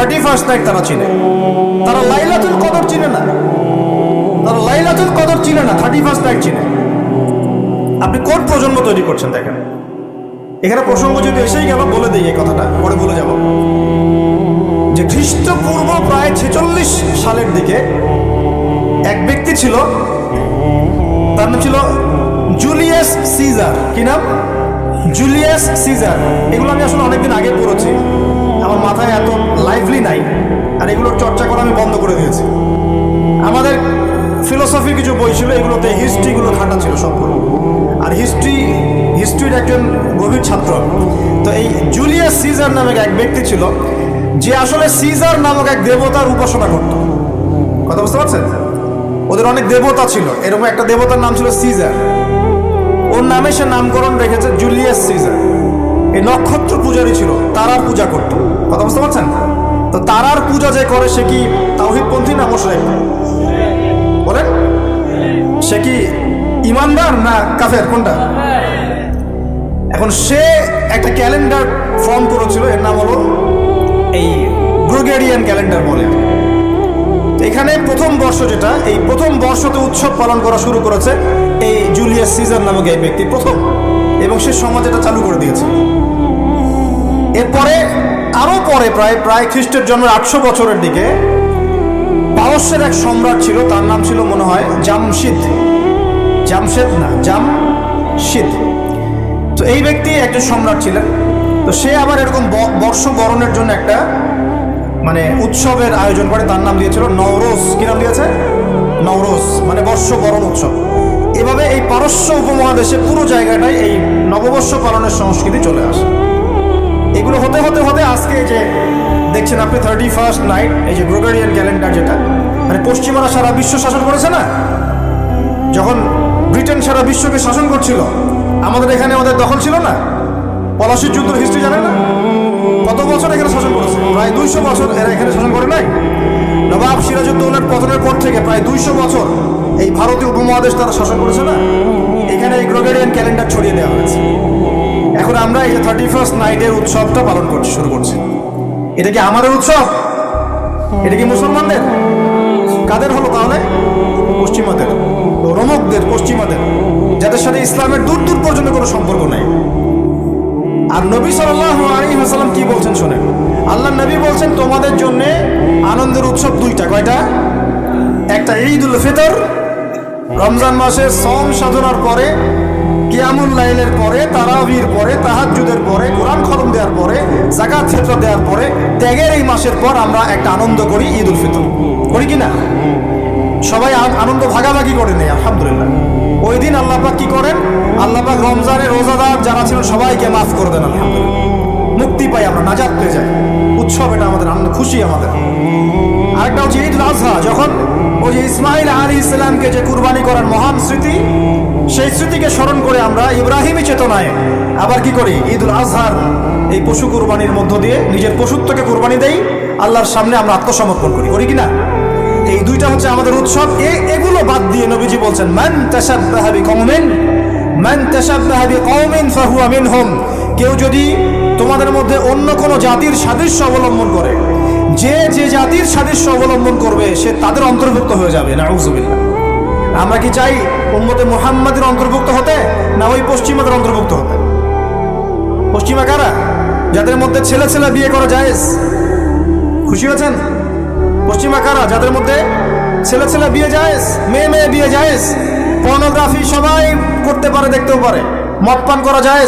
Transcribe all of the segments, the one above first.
Thirty first night তারা চিনে। তারা লাইলাতুল কদর চিনে না। তারা লাইলাতুল কদর চিনে না থার্টি ফার্স্ট নাইট চিনে। আপনি কোন প্রজন্ম তৈরি করছেন, দেখেন। এখানে প্রসঙ্গ যদি এসেই গেল, বলে দিই এই কথাটা, পরে বলে যাব। যে খ্রিস্টপূর্ব প্রায় ছেচল্লিশ সালের দিকে এক ব্যক্তি ছিল, তার নাম ছিল জুলিয়াস সিজার। কি নাম? Julius Caesar. এগুলো আমি আসলে অনেকদিন আগে পড়েছি। আমার মাথায় এত লাইভলি নাই। আর এগুলোর চর্চা করা আমি বন্ধ করে দিয়েছি। আমাদের ফিলোসফি কিছু বই ছিল, এগুলোতে হিস্ট্রিগুলো খাটা ছিল সবগুলো আর হিস্ট্রি হিস্ট্রির একজন গভীর ছাত্র। তো এই জুলিয়াস সিজার নামক এক ব্যক্তি ছিল, যে আসলে সিজার নামক এক দেবতার উপাসনা করত। কথা বুঝতে পারছেন? ওদের অনেক দেবতা ছিল। এরকম একটা দেবতার নাম ছিল সিজার ওর নামে সে নামকরণ রেখেছে জুলিয়াস সিজার এই নক্ষত্র পূজারই ছিল, তারার পূজা করত। কথা বুঝতে পারছেন? তো তারার পূজা যে করে, সে কি তাওহিদপন্থী না মোশরেক? বলেন। সে কি ইমানদার না কাফের? কোনটা? এখন সে একটা ক্যালেন্ডার ফর্ম করেছিল, এর নাম হলো এই গ্রোগেরিয়ান ক্যালেন্ডার বলে। এখানে প্রথম বর্ষ যেটা, এই প্রথম বর্ষতে উৎসব পালন করা শুরু করেছে এই জুলিয়াস সিজার নামক এই ব্যক্তি প্রথম। এবং সে সমাজ এটা চালু করে দিয়েছে। এরপরে আরও পরে প্রায় প্রায় খ্রিস্টের জন্মের আটশো বছরের দিকে পারস্যের এক সম্রাট ছিল, তার নাম ছিল মনে হয় জামশিদ। জামশেদ না, জামশিদ। তো এই ব্যক্তি একজন সম্রাট ছিলেন। তো সে আবার এরকম ব- বর্ষ বরণের জন্য একটা মানে উৎসবের আয়োজন করে, তার নাম দিয়েছিল নওরোজ। কি নাম দিয়েছে? নওরোজ মানে বর্ষ বরণ উৎসব। এভাবে এই পারস্য উপমহাদেশে পুরো জায়গাটায় এই নববর্ষ পালনের সংস্কৃতি চলে আসে। এগুলো হতে হতে হতে আজকে যে দেখছেন আপনি থার্টি ফার্স্ট নাইট এই যে গ্রোগারিয়ান ক্যালেন্ডার যেটা মানে পশ্চিমারা সারা বিশ্ব শাসন করেছে না? যখন ব্রিটেন সারা বিশ্বকে শাসন করছিল, আমাদের এখানে ওদের দখল ছিল না? পলাশির যুদ্ধের হিস্ট্রি জানেন না? কত বছর এখানে শাসন করেছে? প্রায় দুইশো বছর এরা এখানে শাসন করে নাই। নবাব সিরাজউদ্দৌলার পতনের পর থেকে প্রায় দুইশো বছর এই ভারতীয় উপমহাদেশ তারা শাসন করেছে না? এখানে এই গ্রোগেরিয়ান ক্যালেন্ডার ছড়িয়ে দেওয়া হয়েছে। এখন আমরা এই যে থার্টি ফার্স্ট নাইটের উৎসবটা পালন করছি শুরু করছি। এটা কি আমাদের উৎসব? এটা কি মুসলমানদের? কাদের হলো তাহলে? পশ্চিমাদের। রমকদের, পশ্চিমাদের। যাদের সাথে ইসলামের দূর দূর পর্যন্ত কোনো সম্পর্ক নাই। আর নবী সাল্লাহ আলী হাসালাম কি বলছেন শোনেন? আল্লাহ নবী বলছেন, তোমাদের জন্য আনন্দের উৎসব দুইটা। কয়টা? একটা ঈদ উল ফিতর রমজান মাসে সম সাধনার পরে, কিয়ামুল লাইলের পরে, তারাবির পরে, তাহাজ্জুদের পরে, কোরআন খতম দেওয়ার পরে জাকাত ফিতর দেওয়ার পরে, ত্যাগের এই মাসের পর আমরা একটা আনন্দ করি ঈদ উল ফিতর। করি কি না? সবাই আনন্দ ভাগাভাগি করে নেই আলহামদুলিল্লাহ। ওই দিন আল্লাহ পাক কি করেন? আল্লাহ পাক রমজানের রোজাদার যারা ছিল, সবাইকে মাফ করে দেন, আলহামদুলিল্লাহ। মুক্তি পাই আমরা, নাজাত পেয়ে যাই। উৎসব এটা আমাদের আনন্দ, খুশি আমাদের। আরেকটা হচ্ছে ঈদ আজহা, যখন ওই যে ইসমাইল আলী ইসলামকে যে কুরবানি করার মহান স্মৃতি, সেই স্মৃতিকে স্মরণ করে আমরা ইব্রাহিমী চেতনায় আবার কি করি? ঈদ উল আজহার এই পশু কুরবানির মধ্য দিয়ে নিজের পশুত্বকে কুরবানি দেই, আল্লাহর সামনে আমরা আত্মসমর্পণ করি। করি কি না? এই দুইটা হচ্ছে আমাদের উৎসব। এ, এগুলো বাদ দিয়ে নবীজি বলছেন, মান তাশাব্বাহা বিকওমিন, মান তাশাব্বাহা বিকওমিন ফাহুয়া মিনহুম। কেউ যদি তোমাদের মধ্যে অন্য কোনো জাতির সাদৃশ্য অবলম্বন করে যে যে জাতির সাদৃশ্য অবলম্বন করবে, সে তাদের অন্তর্ভুক্ত হয়ে যাবে। নাউজুবিল্লাহ। আমরা কি চাই উম্মতে মুহাম্মাদের অন্তর্ভুক্ত হতে, না ওই পশ্চিমাদের অন্তর্ভুক্ত হতে? পশ্চিমা কারা? যাদের মধ্যে ছেলে ছেলে বিয়ে করা যায় খুশি হয়েছেন? পশ্চিমা কারা? যাদের মধ্যে ছেলে ছেলে বিয়ে যায় মেয়ে মেয়ে বিয়ে যায় পর্নোগ্রাফি সবাই করতে পারে, দেখতেও পারে। মদ পান করা যায়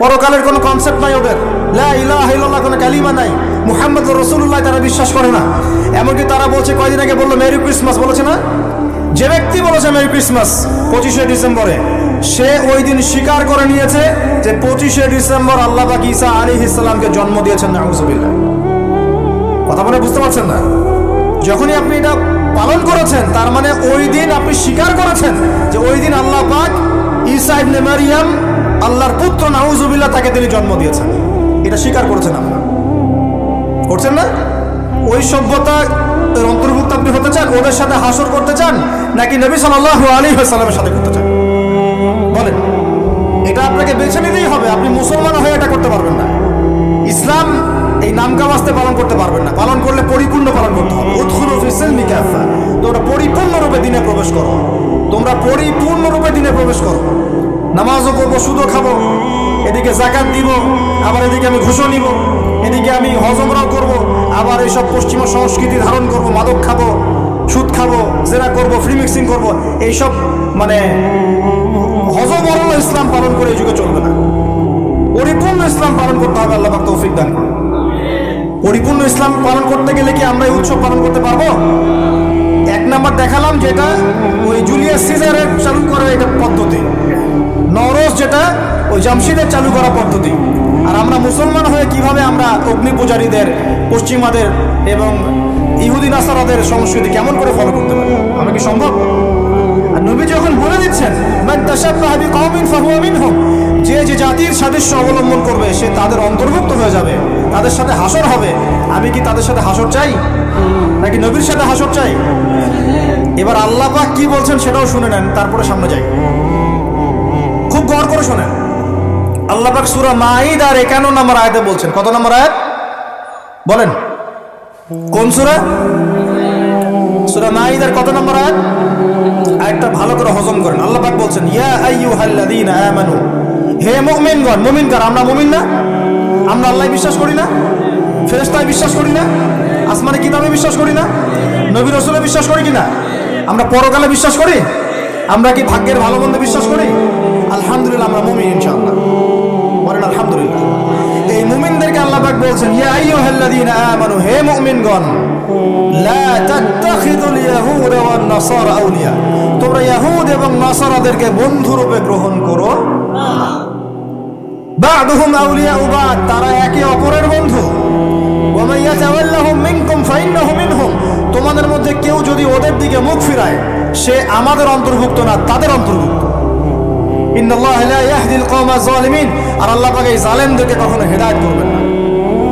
পরকালের কোনো কনসেপ্ট নাই ওদের। লা ইলাহা ইল্লাল্লাহ কোনো কালিমা নাই। মুহাম্মদ রসুল্লাহ তারা বিশ্বাস করে না। এমনকি তারা বলছে, কয়দিন আগে বলল, মেরি ক্রিসমাস বলেছে না? যে ব্যক্তি বলেছে, মেরি ক্রিসমাস পঁচিশে ডিসেম্বরে, সে ওই দিন স্বীকার করে নিয়েছে যে পঁচিশে ডিসেম্বর আল্লাহ পাক আলী ইসলামকে জন্ম দিয়েছেন, নাউজুবিল্লাহ। কথা বলে বুঝতে পারছেন না? যখনই আপনি এটা পালন করেছেন, তার মানে ওই দিন আপনি স্বীকার করেছেন যে ওই দিন আল্লাহ পাক ঈসা ইবনে মারিয়াম, আল্লাহর পুত্র, নাউজুবিল্লাহ, তাকে তিনি জন্ম দিয়েছেন। এটা স্বীকার করেছেন আমরা করছেন না? ওই সভ্যতা অন্তর্ভুক্ত আপনি হতে চান, ওদের সাথে হাসর করতে চান, নাকি নবী সাল্লাল্লাহু আলাইহি ওয়াসাল্লামের সাথে করতে চান? বলেন। এটা আপনাকে বেছে নিতেই হবে, আপনি মুসলমান হয়ে এটা করতে পারবেন না। ইসলাম এই নামকা বাস্তে পালন করতে পারবেন না। পালন করলে পরিপূর্ণ পালন করতে হবে। উৎখুল ফিসেল মিকাফা তোমরা পরিপূর্ণরূপে দিনে প্রবেশ করো। তোমরা পরিপূর্ণরূপে দিনে প্রবেশ করো। নামাজও করব, সুদও খাব। এদিকে জাকাত দিব, আবার এদিকে আমি ঘুষও নিব। এদিকে আমি হজমরাও করব, আবার এইসব পশ্চিমা সংস্কৃতি ধারণ করব, মাদক খাব, সুদ খাব, জেরা করব ফ্রি মিক্সিং করব, এইসব মানে হজবরল ইসলাম পালন করে এই যুগে চলবে না। পরিপূর্ণ ইসলাম পালন করতে হবে, আল্লাহ তৌফিক দান করুন। পরিপূর্ণ ইসলাম পালন করতে গেলে কি আমরা এই উৎসব পালন করতে পারব? এক নাম্বার দেখালাম যেটা, ওই জুলিয়াস সিজারের চালু করা এটা পদ্ধতি। নরস যেটা, ওই জামশিদের চালু করা পদ্ধতি। আর আমরা মুসলমান হয়ে কীভাবে আমরা অগ্নি পূজারীদের, পশ্চিমাদের এবং ইহুদি নাসারাদের সংস্কৃতি কেমন করে ফলো করতে পারি? আমরা কি সম্ভব? আর নবী যখন বলে দিচ্ছেন, "মান তাশাব্বাহা বিকওমিন ফাহুয়া যে যে জাতির সাদৃশ্য অবলম্বন করবে, সে তাদের অন্তর্ভুক্ত হয়ে যাবে, তাদের সাথে হাসর হবে। আমি কি তাদের সাথে হাসর চাই? নাকি নবীর সাথে হাসর চাই? এবার আল্লাহ কি বলছেন সেটাও শুনে নেন, তারপরে সামনে যাই। খুব গড় করে শোনেন। আল্লাহ সূরা মাঈদ আর 51 নম্বর আয়াতে বলছেন। কত নম্বর আয়াত? বলেন। কোন সূরা? সূরা মাঈদার কত নম্বর আয়াত? আয়াতটা ভালো করে হজম করেন। আল্লাহ পাক বলছেন, ইয়া আইয়ুহাল্লাযীনা আমানু। হে মুমিনগণ মুমিন কার আমরা মুমিন না? আমরা আল্লাহ বিশ্বাস করি না? ফেরেশতায় বিশ্বাস করি না? আসমানে কিতাবে বিশ্বাস করি না? নবী রসুলে বিশ্বাস করি কিনা? আমরা পরকালে বিশ্বাস করি? আমরা কি ভাগ্যের ভালো মন্দ বিশ্বাস করি? আলহামদুলিল্লাহ, আমরা মুমিন ইনশাআল্লাহ। আলহামদুলিল্লাহ। এই মুমিনদেরকে আল্লাহ পাক বলছেন, ইয়া আমানু, হে মুমিনগণ, লা তাত্তাখিযুল ইয়াহুদ ওয়ান আউলিয়া। তোমরা ইয়াহুদ এবং নাসারাদেরকে বন্ধু রূপে গ্রহণ করো। বা'দুহুম আউলিয়াউ বা'দ, তারা একে অপরের বন্ধু। ওয়া ইয়াতাওয়াল্লাহুম মিনকুম ফাইন্নাহু মিনহুম, তোমাদের মধ্যে কেউ যদি ওদের দিকে মুখ ফিরায়, সে আমাদের অন্তর্ভুক্ত না, তাদের অন্তর্ভুক্ত। আর আল্লাহ কখনো হেদায়েত না।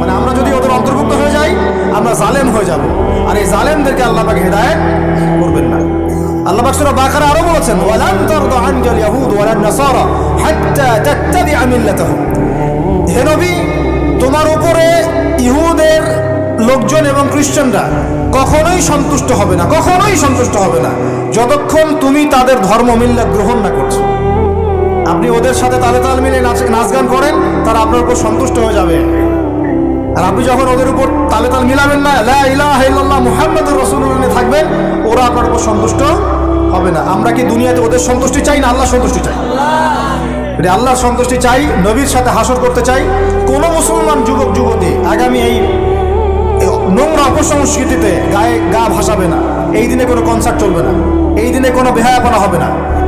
মানে আমরা যদি ওদের অন্তর্ভুক্ত হয়ে যাই, আমরা হয়ে আর এই আল্লাহ করবেন না। আল্লাহ বলেছেন তোমার উপরে ইহুদের লোকজন এবং খ্রিস্টানরা কখনোই সন্তুষ্ট হবে না, কখনোই সন্তুষ্ট হবে না। যতক্ষণ তুমি তাদের ধর্ম মিল্লা গ্রহণ না করছ। ওদের সাথে তালে তাল মিলে নাচ নাচ গান করেন, তারা আপনার উপর সন্তুষ্ট হয়ে যাবে। আর আপনি যখন ওদের উপর তালে তাল মিলাবেন না ইলাহা মুহাম্মাদুর রাসূলুল্লাহ থাকবেন, ওরা আপনার উপর সন্তুষ্ট হবে না। আমরা কি দুনিয়াতে ওদের সন্তুষ্টি চাই না আল্লাহ সন্তুষ্টি চাই? যদি আল্লাহর সন্তুষ্টি চাই, নবীর সাথে হাসর করতে চাই, কোন মুসলমান যুবক, যুবতী আগামী এই নোংরা অপসংস্কৃতিতে গায়ে গা ভাসাবে না। এই দিনে কোনো কনসার্ট চলবে না। এই দিনে কোনো বেহায়াপনা হবে না।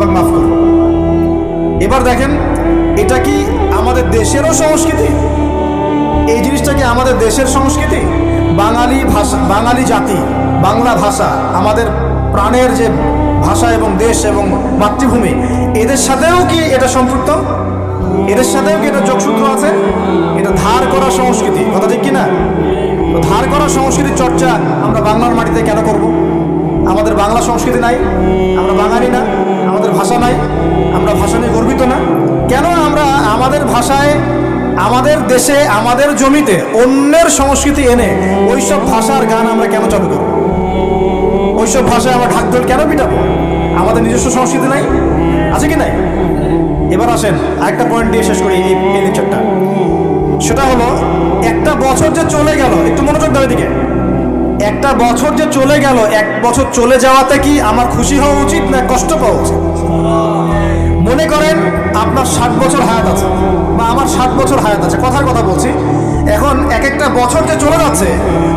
পাক মাফ করুন। এবার দেখেন, এটা কি আমাদের দেশেরও সংস্কৃতি? এই জিনিসটা কি আমাদের দেশের সংস্কৃতি? বাঙালি ভাষা, বাঙালি জাতি, বাংলা ভাষা, আমাদের প্রাণের যে ভাষা এবং দেশ এবং মাতৃভূমি, এদের সাথেও কি এটা সম্পৃক্ত? এদের সাথেও কি এটা যোগসূত্র আছে? এটা ধার করা সংস্কৃতি, কথা ঠিক কিনা? ধার করা সংস্কৃতির চর্চা আমরা বাংলার মাটিতে কেন করব? আমাদের বাংলা সংস্কৃতি নাই, আমরা বাঙালি না, আমাদের ভাষা নাই, আমরা ভাষা নিয়ে গর্বিত না। কেন আমরা আমাদের ভাষায়, আমাদের দেশে, আমাদের জমিতে অন্যের সংস্কৃতি এনে ওইসব ভাষার গান আমরা কেন চালু করব? ওইসব ভাষায় আমরা ঢাকঢোল কেন পিটাবো? আমাদের নিজস্ব সংস্কৃতি নাই, আছে কি নাই? এবার আসেন, আরেকটা পয়েন্ট দিয়ে শেষ করি এই লেকচারটা সেটা হলো, একটা বছর যে চলে গেল, একটু মনোযোগ দাও এদিকে। একটা বছর যে চলে গেল, এক বছর চলে যাওয়াতে কি আমার খুশি হওয়া উচিত না কষ্ট পাওয়া উচিত? মনে করেন আপনার ষাট বছর হায়াত আছে, বা আমার ষাট বছর হায়াত আছে, কথার কথা বলছি। এখন এক একটা বছর যে চলে যাচ্ছে,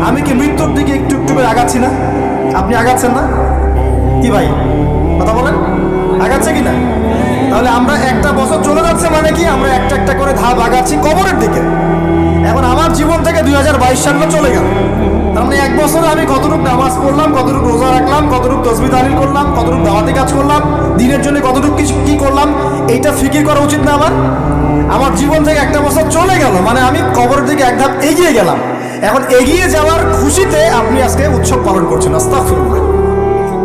আমি কি মৃত্যুর দিকে একটু একটু করে আগাচ্ছি না? আপনি আগাচ্ছেন না? কি ভাই, কথা বলেন? আগাচ্ছে কি না? তাহলে আমরা একটা বছর চলে যাচ্ছে মানে কি, আমরা একটা একটা করে ধাপ আগাচ্ছি কবরের দিকে। এখন আমার জীবন থেকে দুই হাজার বাইশ সালটা চলে গেল। মানে এক বছরে আমি কতটুকু নামাজ পড়লাম, কতটুকু রোজা রাখলাম, কতটুকু তসবি তালিল করলাম, কতটুকু দাওয়াতি কাজ করলাম, দিনের জন্য কতটুকু কিছু কি করলাম, এইটা ফিকির করা উচিত না আমার? আমার জীবন থেকে একটা বছর চলে গেল মানে আমি কবরের দিকে এক ধাপ এগিয়ে গেলাম। এখন এগিয়ে যাওয়ার খুশিতে আপনি আজকে উৎসব পালন করছেন, আস্তাগফিরুল্লাহ।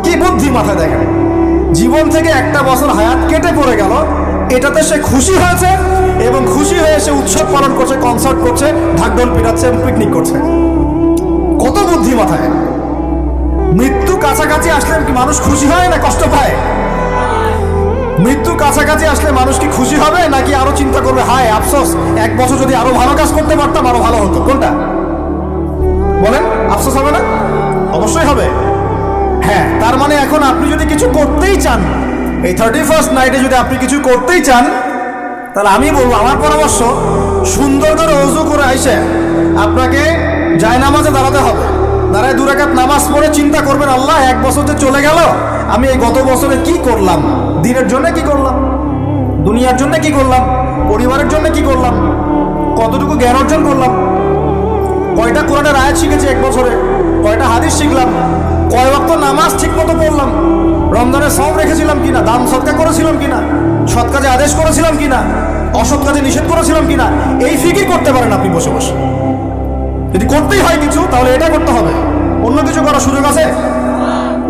কি বুদ্ধি মাথায় দেখেন? জীবন থেকে একটা বছর হায়াত কেটে পড়ে গেল, এটাতে সে খুশি হয়েছে এবং খুশি হয়ে সে উৎসব পালন করছে কনসার্ট করছে, ঢাকঢোল পিটাচ্ছে পিকনিক করছে। কত বুদ্ধি মাথায়। মৃত্যু কাছাকাছি আসলে কি মানুষ খুশি হয় না কষ্ট পায়? মৃত্যু কাছাকাছি আসলে মানুষ কি খুশি হবে নাকি আরও চিন্তা করবে, হায়, আফসোস, এক বছর যদি আরও ভালো কাজ করতে পারতাম, আরও ভালো হতো। কোনটা? বলেন, আফসোস হবে না? অবশ্যই হবে। হ্যাঁ তার মানে এখন আপনি যদি কিছু করতেই চান, এই থার্টি ফার্স্ট নাইটে যদি আপনি কিছু করতেই চান, তাহলে আমি বলব, আমার পরামর্শ সুন্দর করে অজু করে আইসে আপনাকে জায়নামাজে দাঁড়াতে হবে। দাঁড়ায় দু রাকাত নামাজ পড়ে চিন্তা করবেন, আল্লাহ এক বছর যে চলে গেল, আমি এই গত বছরে কি করলাম? দিনের জন্য কি করলাম? দুনিয়ার জন্য কি করলাম? পরিবারের জন্য কি করলাম? কতটুকু জ্ঞান অর্জন করলাম? কয়টা কোরআনের আয়াত শিখেছি এক বছরে? কয়টা হাদিস শিখলাম? কয় ওয়াক্ত নামাজ ঠিক মতো পড়লাম? রমজানে সব রেখেছিলাম কিনা? দাম সৎকা করেছিলাম কিনা? সৎ কাজে আদেশ করেছিলাম কিনা? অসৎ কাজে নিষেধ করেছিলাম কিনা? এই ফিকির করতে পারেন আপনি বসে বসে। যদি করতেই হয় কিছু, তাহলে এটা করতে হবে। অন্য কিছু করার সুযোগ আছে?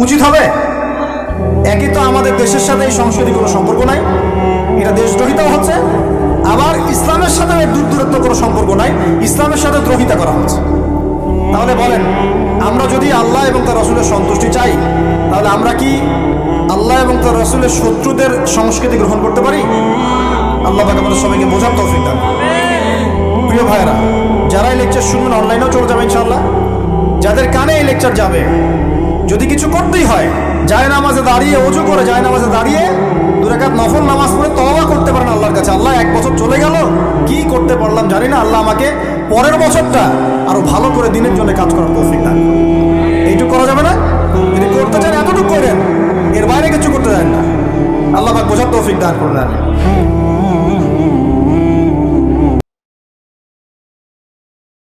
উচিত হবে? একই তো আমাদের দেশের সাথে এই সংস্কৃতি কোনো সম্পর্ক নাই, এটা দেশদ্রোহিতাও হচ্ছে, আবার ইসলামের সাথে দূর দূরত্ব কোনো সম্পর্ক নাই, ইসলামের সাথে দ্রোহিতা করা হচ্ছে। তাহলে বলেন, আমরা যদি আল্লাহ এবং তার রসুলের সন্তুষ্টি চাই, তাহলে আমরা কি আল্লাহ এবং তার রসুলের শত্রুদের সংস্কৃতি গ্রহণ করতে পারি? আল্লাহ পাক আমাদের সবাইকে বোঝার তৌফিক দান প্রিয় ভাইরা যারা এই লেকচার শুনবেন অনলাইনেও চলে যাবে ইনশাল্লাহ যাদের কানে এই লেকচার যাবে, যদি কিছু করতেই হয়, যায় নামাজে দাঁড়িয়ে অজু করে, যায় নামাজে দাঁড়িয়ে দুরাকাত নফল নামাজ পড়ে তওবা করতে পারেন আল্লাহর কাছে। আল্লাহ এক বছর চলে গেল, কি করতে পারলাম জানি না, আল্লাহ আমাকে পরের বছরটা আরও ভালো করে দিনের জন্য কাজ করার তৌফিক দান। এইটুকু করা যাবে না? যদি করতে চান এতটুকু করেন, এর বাইরে কিছু করতে চান না। আল্লাহ বোঝার তৌফিক দান করুন আমি